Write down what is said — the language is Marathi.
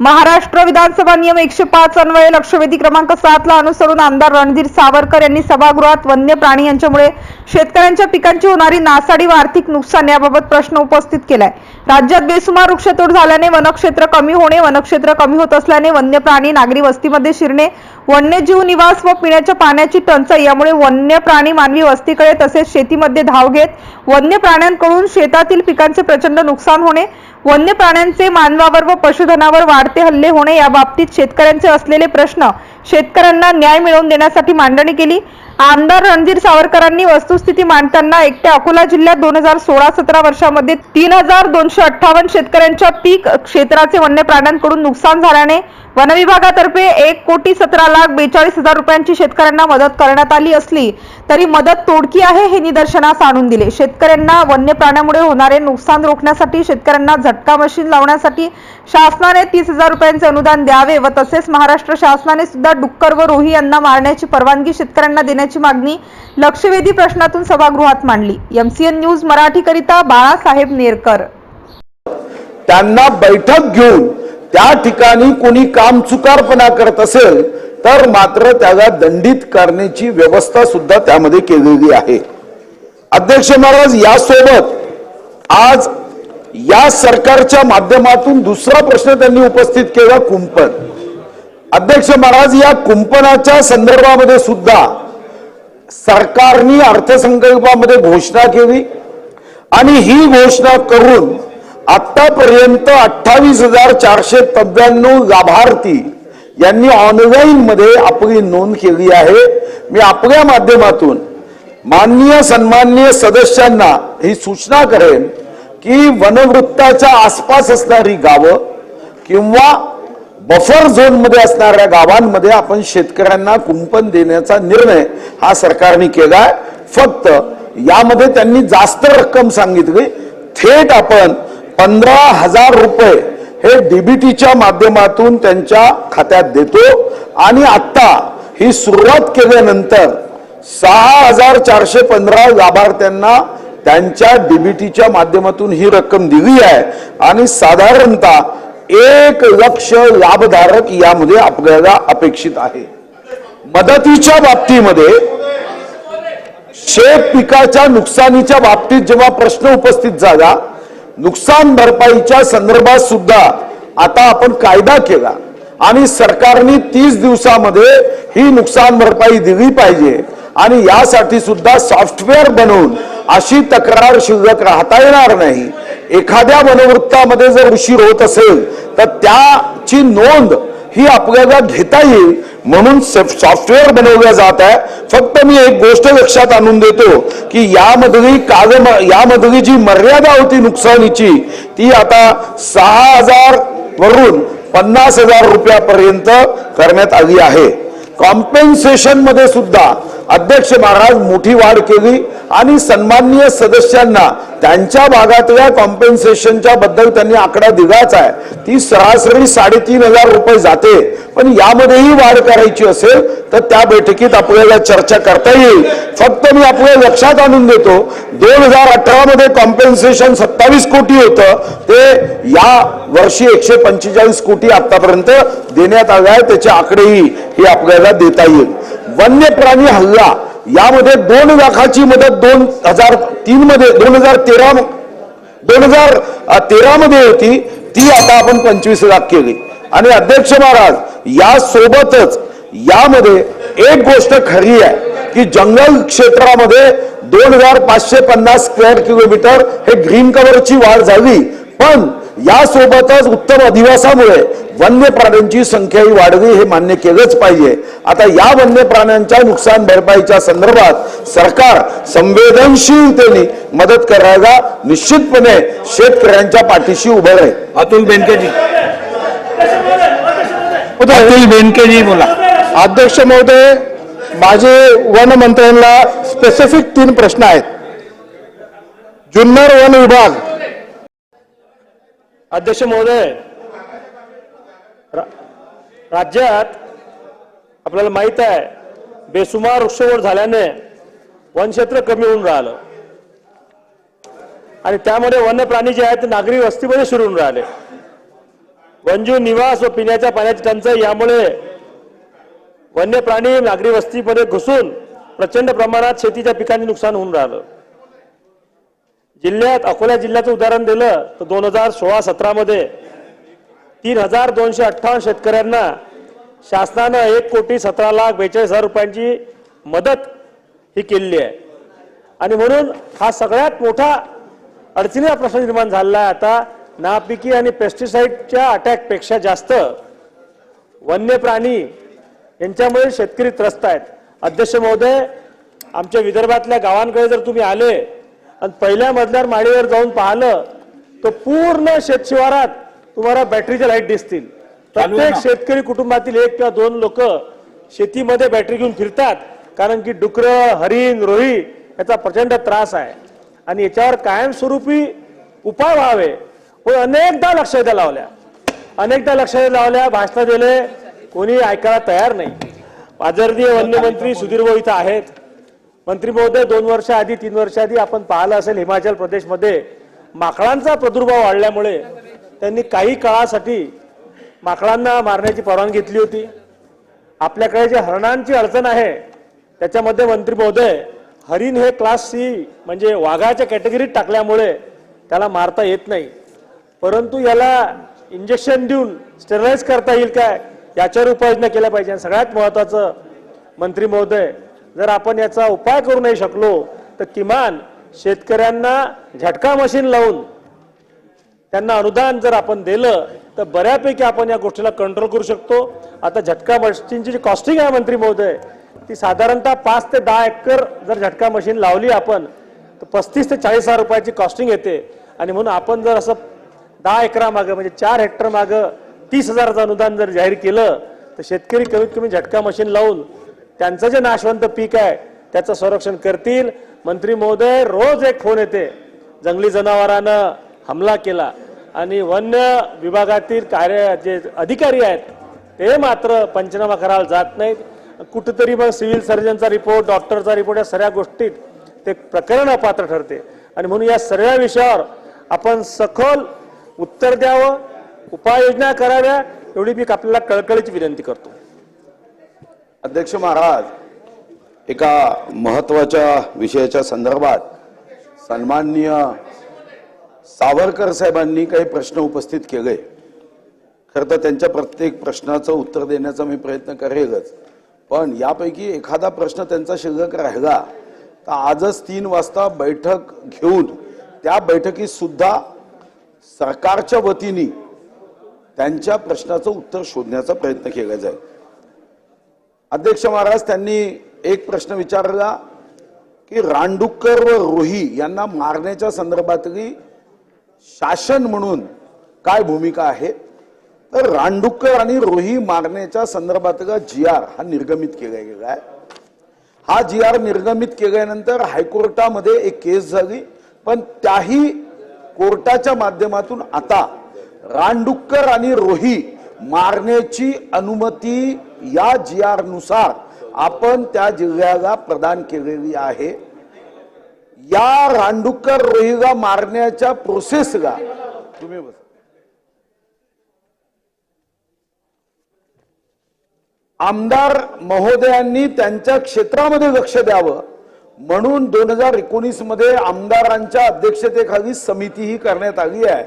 महाराष्ट्र विधानसभा नियम एकशे पाच अन्वये लक्षवेधी क्रमांक सात ला अनुसरून आमदार रणधीर सावरकर यांनी सभागृहात वन्य प्राणी यांच्यामुळे शेतकऱ्यांच्या पिकांची होणारी नासाडी व आर्थिक नुकसान याबाबत प्रश्न उपस्थित केलाय. राज्यात बेसुमार वृक्षतोड झाल्याने वनक्षेत्र कमी होणे वनक्षेत्र कमी होत असल्याने वन्य प्राणी नागरी वस्तीमध्ये शिरणे वन्यजीव निवास व पिण्याच्या पाण्याची टंचाई यामुळे वन्य प्राणी मानवी वस्तीकडे तसेच शेतीमध्ये धाव घेत वन्य प्राण्यांकडून शेतातील पिकांचे प्रचंड नुकसान होणे वन्य प्राण्यांचे मानवावर व पशुधनावर वाढते हल्ले होणे या बाबतीत शेतकऱ्यांचे असलेले प्रश्न शेतकऱ्यांना न्याय मिळवून देण्यासाठी मांडणी केली. आमदार रणधीर सावरकरांनी वस्तुस्थिती मांडताना एकट्या अकोला जिल्ह्यात दोन हजार सोळा सतरा वर्षामध्ये तीन हजार दोनशे अठ्ठावन्न शेतकऱ्यांच्या पीक क्षेत्राचे वन्य प्राण्यांकडून नुकसान झाल्याने वनविभागातर्फे एक कोटी सतरा लाख बेचाळीस हजार रुपयांची शेतकऱ्यांना मदत करण्यात आली असली तरी मदत तोडकी आहे हे निदर्शनास आणून दिले. शेतकऱ्यांना वन्य प्राण्यामुळे होणारे नुकसान रोखण्यासाठी शेतकऱ्यांना झटका मशीन लावण्यासाठी शासनाने तीस हजार रुपयांचे अनुदान द्यावे व तसेच महाराष्ट्र शासनाने सुद्धा डुक्कर व रोही यांना मारण्याची परवानगी शेतकऱ्यांना देण्याची मागणी लक्षवेधी प्रश्नातून सभागृहात मांडली. एमसीएन न्यूज मराठीकरिता बाळासाहेब नेरकर. त्यांना बैठक घेऊन त्या ठिकाणी कोणी काम चुकारपणा करत असेल तर मात्र त्याला दंडित करण्याची व्यवस्था सुद्धा त्यामध्ये केलेली आहे. अध्यक्ष महाराज यासोबत आज या सरकारच्या माध्यमातून दुसरा प्रश्न त्यांनी उपस्थित केला कुंपण. अध्यक्ष महाराज या कुंपणाच्या संदर्भामध्ये सुद्धा सरकारने अर्थसंकल्पामध्ये घोषणा केली आणि ही घोषणा करून आतापर्यंत अठ्ठावीस हजार चारशे त्र्याण्णव लाभार्थी यांनी ऑनलाईन मध्ये आपली नोंद केली आहे. मी आपल्या माध्यमातून माननीय सन्माननीय सदस्यांना ही सूचना करेन की वनवृत्ताच्या आसपास असणारी गावं किंवा बफर झोनमध्ये असणाऱ्या गावांमध्ये आपण शेतकऱ्यांना कुंपण देण्याचा निर्णय हा सरकारने केलाय. फक्त यामध्ये त्यांनी जास्त रक्कम सांगितली. थेट आपण पंधरा हजार रुपये हे डीबीटीच्या माध्यमातून त्यांच्या खात्यात देतो. आणि आत्ता ही सुरुवात केल्यानंतर सहा हजार चारशे पंधरा लाभार्थ्यांना त्यांच्या डीबीटीच्या माध्यमातून ही रक्कम दिली आहे. आणि साधारणतः एक लक्ष लाभधारक यामध्ये आपल्याला अपेक्षित आहे. मदतीच्या बाबतीमध्ये शेत पिकाच्या नुकसानीच्या बाबतीत जेव्हा प्रश्न उपस्थित झाला नुकसान भरपाईच्या संदर्भात सुद्धा आता आपण कायदा केला. आणि सरकारने तीस दिवसामध्ये ही नुकसान भरपाई दिली पाहिजे. आणि यासाठी सुद्धा सॉफ्टवेअर बनवून अशी तक्रार शिल्लक राहता येणार नाही. एखाद्या मनोवृत्तामध्ये जर उशीर होत असेल तर त्याची नोंद ही आपल्याला घेता येईल. म्हणून सॉफ्टवेअर बनवलं जात आहे. फक्त मी एक गोष्ट लक्षात आणून देतो की यामधली काल यामधली जी मर्यादा होती नुकसानीची ती आता सहा हजार वरून पन्नास हजार रुपयापर्यंत करण्यात आली आहे. कॉम्पेन्सेशनमध्ये सुद्धा अध्यक्ष महाराज मोठी वाढ केली आणि सन्माननीय सदस्यांना त्यांच्या भागातल्या कॉम्पेन्सेशनच्या बद्दल त्यांनी आकडा दिलाच आहे. ती सरासरी साडेतीन हजार रुपये जाते. पण यामध्येही वाढ करायची असेल तर त्या बैठकीत आपल्याला चर्चा करता येईल. फक्त मी आपल्या लक्षात आणून देतो दोन हजार अठरा मध्ये कॉम्पेन्सेशन सत्तावीस कोटी होतं. ते या वर्षी एकशे पंचेचाळीस कोटी आतापर्यंत देण्यात आलं आहे त्याचे आकडेही हे आपल्याला देता येईल. वन्य प्राणी हल्ला. यामध्ये दोन लाखाची मदत दोन हजार तीन मध्ये दोन हजार तेरा दोन हजार तेरामध्ये होती. ती आता आपण पंचवीस लाख केली. आणि अध्यक्ष महाराज यासोबतच यामध्ये एक गोष्ट खरी आहे की जंगल क्षेत्रामध्ये दोन हजार पाचशे पन्नास स्क्वेअर किलोमीटर हे ग्रीन कव्हरची वाढ झाली. पण यासोबतच उत्तम अधिवासामुळे वन्य प्राण्यांची संख्याही वाढली हे मान्य केलंच पाहिजे. आता या वन्य प्राण्यांच्या नुकसान भरपाईच्या संदर्भात सरकार संवेदनशीलतेने मदत करायला निश्चितपणे शेतकऱ्यांच्या पाठीशी उभं राहील अतुल बेनकेजी. अतुल बेनकेजी बोला. अध्यक्ष महोदय माझे वन मंत्र्यांना स्पेसिफिक तीन प्रश्न आहेत. जुन्नर वन विभाग अध्यक्ष महोदय रा- राज्यात आपल्याला माहीत आहे बेसुमार वृक्षतोड झाल्याने वनक्षेत्र कमी होऊन राहिलं. आणि त्यामध्ये वन्य प्राणी जे आहेत ते नागरी वस्तीमध्ये होऊन राहिले. वनजीव निवास व पिण्याच्या पाण्याची टंचाई यामुळे वन्य प्राणी नागरी वस्तीमध्ये घुसून प्रचंड प्रमाणात शेतीच्या पिकांचे नुकसान होऊन राहिलं. जिल्ह्यात अकोला जिल्ह्याचं उदाहरण दिलं तर दोन हजार सोळा सतरामध्ये तीन हजार दोनशे अठ्ठावन्न शेतकऱ्यांना शासनानं एक कोटी सतरा लाख बेचाळीस हजार रुपयांची मदत ही केलेली आहे. आणि म्हणून हा सगळ्यात मोठा अडचणीचा प्रश्न निर्माण झालेला आहे. आता नापिकी आणि पेस्टिसाईडच्या अटॅकपेक्षा जास्त वन्य प्राणी यांच्यामुळे शेतकरी त्रस्त आहेत. अध्यक्ष महोदय आमच्या विदर्भातल्या गावांकडे जर तुम्ही आले आणि पहिल्या मजल्यावर माडीवर जाऊन पाहिलं तर पूर्ण शेतशिवारात तुम्हाला बॅटरीच्या लाइट दिसतील. प्रत्येक शेतकरी कुटुंबातील एक किंवा दोन लोक शेतीमध्ये बॅटरी घेऊन फिरतात कारण की डुकरं हरिण रोही याचा प्रचंड त्रास आहे. आणि याच्यावर कायमस्वरूपी उपाय व्हावे पण अनेकदा लक्ष द्या लावल्या. अनेकदा लक्ष लावल्या भाषण दिले कोणी ऐकायला तयार नाही. आदरणीय वन्यमंत्री सुधीर भाऊ इथं आहेत. मंत्री महोदय दोन वर्ष आधी तीन वर्ष आधी आपण पाहिलं असेल हिमाचल प्रदेशमध्ये माकडांचा प्रादुर्भाव वाढल्यामुळे त्यांनी काही काळासाठी माकडांना मारण्याची परवानगी घेतली होती. आपल्याकडे जे हरणांची अडचण आहे त्याच्यामध्ये मंत्री महोदय हरिण हे क्लास सी म्हणजे वाघाच्या कॅटेगरीत टाकल्यामुळे त्याला मारता येत नाही. परंतु याला इंजेक्शन देऊन स्टेरलाइज करता येईल काय याच्यावर उपाययोजना केल्या पाहिजे. सगळ्यात महत्वाचं मंत्री महोदय जर आपण याचा उपाय करू नाही शकलो तर किमान शेतकऱ्यांना झटका मशीन लावून त्यांना अनुदान जर आपण दिलं तर बऱ्यापैकी आपण या गोष्टीला कंट्रोल करू शकतो. आता झटका मशीनची जी कॉस्टिंग आहे मंत्री महोदय ती साधारणतः पाच ते दहा एकर जर झटका मशीन लावली आपण तर पस्तीस ते चाळीस हजार रुपयाची कॉस्टिंग येते. आणि म्हणून आपण जर असं दहा एकरामागं म्हणजे चार हेक्टर मागं तीस हजाराचं अनुदान जर जाहीर केलं तर शेतकरी कमीत कमी झटका मशीन लावून त्यांचं जे नाशवंत पीक आहे त्याचं संरक्षण करतील. मंत्री महोदय रोज एक फोन येते. जंगली जनावरानं हमला केला. आणि वन्य विभागातील कार्य जे अधिकारी आहेत ते मात्र पंचनामा करायला जात नाहीत. कुठंतरी मग सिव्हिल सर्जनचा रिपोर्ट डॉक्टरचा रिपोर्ट या सगळ्या गोष्टीत ते प्रकरण अपात्र ठरते. आणि म्हणून या सगळ्या विषयावर आपण सखोल उत्तर द्यावं उपाययोजना कराव्या एवढी मी आपल्याला कळकळीची विनंती करतो. अध्यक्ष महाराज एका महत्त्वाच्या विषयाच्या संदर्भात सन्माननीय सावरकर साहेबांनी काही प्रश्न उपस्थित केले. खरं तर त्यांच्या प्रत्येक प्रश्नाचं उत्तर देण्याचा मी प्रयत्न करेलच. पण यापैकी एखादा प्रश्न त्यांचा शिल्लक राहिला तर आजच तीन वाजता बैठक घेऊन त्या बैठकीत सुद्धा सरकारच्या वतीने त्यांच्या प्रश्नाचं उत्तर शोधण्याचा प्रयत्न केला जाईल. अध्यक्ष महाराज त्यांनी एक प्रश्न विचारला की रांडुक्कर व रोही यांना मारण्याच्या संदर्भातली शासन म्हणून काय भूमिका आहे? तर रांडुक्कर आणि रोही मारण्याच्या संदर्भातला जी आर हा निर्गमित केला गेला आहे. हा जी आर निर्गमित केल्यानंतर हायकोर्टामध्ये एक केस झाली पण त्याही कोर्टाच्या माध्यमातून आता रांडुक्कर आणि रोही मारण्याची अनुमती या जी आरनुसार आपण त्या जिल्ह्याला प्रदान केलेली आहे. या रांडुकर रोहिगा मारण्याच्या प्रोसेसला तुम्ही बस आमदार महोदयांनी त्यांच्या क्षेत्रामध्ये लक्ष द्यावं. म्हणून दोन हजार एकोणीसमध्ये आमदारांच्या अध्यक्षतेखाली समिती ही करण्यात आली आहे.